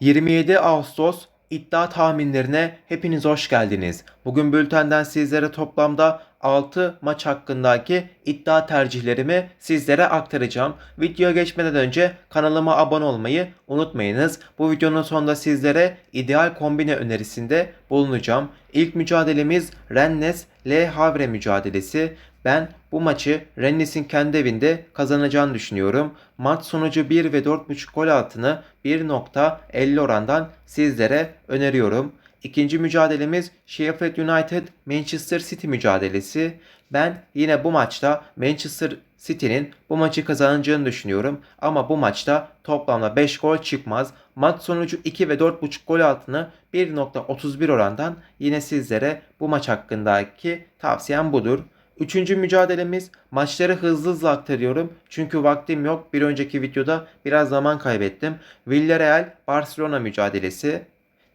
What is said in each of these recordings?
27 Ağustos iddia tahminlerine hepiniz hoş geldiniz. Bugün bültenden sizlere toplamda 6 maç hakkındaki iddia tercihlerimi sizlere aktaracağım. Videoya geçmeden önce kanalıma abone olmayı unutmayınız. Bu videonun sonunda sizlere ideal kombine önerisinde bulunacağım. İlk mücadelemiz Rennes Le Havre mücadelesi. Ben bu maçı Rennes'in kendi evinde kazanacağını düşünüyorum. Maç sonucu 1 ve 4.5 gol altını 1.50 orandan sizlere öneriyorum. İkinci mücadelemiz Sheffield United Manchester City mücadelesi. Ben yine bu maçta Manchester City'nin bu maçı kazanacağını düşünüyorum. Ama bu maçta toplamda 5 gol çıkmaz. Maç sonucu 2 ve 4.5 gol altını 1.31 orandan yine sizlere bu maç hakkındaki tavsiyem budur. Üçüncü mücadelemiz maçları hızlı hızlı aktarıyorum. Çünkü vaktim yok. Bir önceki videoda biraz zaman kaybettim. Villarreal Barcelona mücadelesi.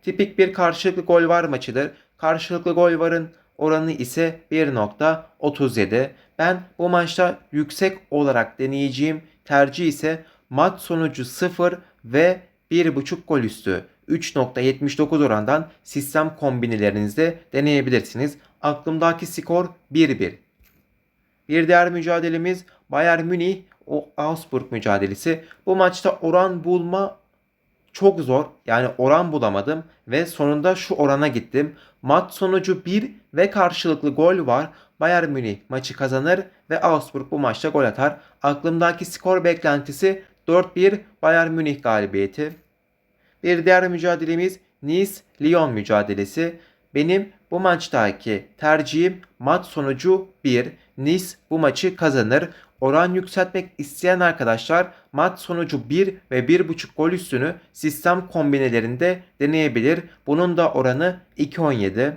Tipik bir karşılıklı gol var maçıdır. Karşılıklı gol varın oranı ise 1.37. Ben bu maçta yüksek olarak deneyeceğim tercih ise maç sonucu 0 ve 1.5 gol üstü. 3.79 orandan sistem kombinelerinizde deneyebilirsiniz. Aklımdaki skor 1-1. Bir diğer mücadelemiz Bayern Münih Augsburg mücadelesi. Bu maçta oran bulma çok zor. Yani oran bulamadım ve sonunda şu orana gittim. Maç sonucu 1 ve karşılıklı gol var. Bayern Münih maçı kazanır ve Augsburg bu maçta gol atar. Aklımdaki skor beklentisi 4-1 Bayern Münih galibiyeti. Bir diğer mücadelemiz Nice-Lyon mücadelesi. Benim bu maçtaki tercihim maç sonucu 1. Nice bu maçı kazanır. Oran yükseltmek isteyen arkadaşlar maç sonucu 1 ve 1.5 gol üstünü sistem kombinelerinde deneyebilir. Bunun da oranı 2.17.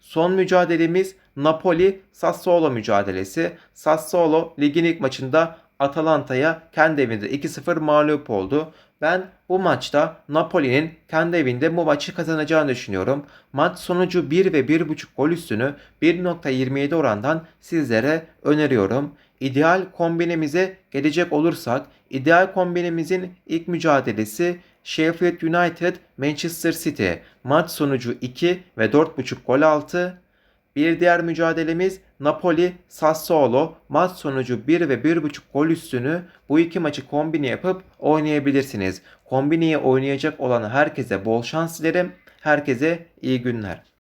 Son mücadelemiz Napoli Sassuolo mücadelesi. Sassuolo ligin ilk maçında Atalanta'ya kendi evinde 2-0 mağlup oldu. Ben bu maçta Napoli'nin kendi evinde bu maçı kazanacağını düşünüyorum. Maç sonucu 1 ve 1.5 gol üstünü 1.27 orandan sizlere öneriyorum. İdeal kombinemize gelecek olursak, ideal kombinemizin ilk mücadelesi Sheffield United Manchester City. Maç sonucu 2 ve 4.5 gol altı. Bir diğer mücadelemiz Napoli Sassuolo. Maç sonucu 1 ve 1.5 gol üstünü bu iki maçı kombine yapıp oynayabilirsiniz. Kombineyi oynayacak olan herkese bol şans dilerim. Herkese iyi günler.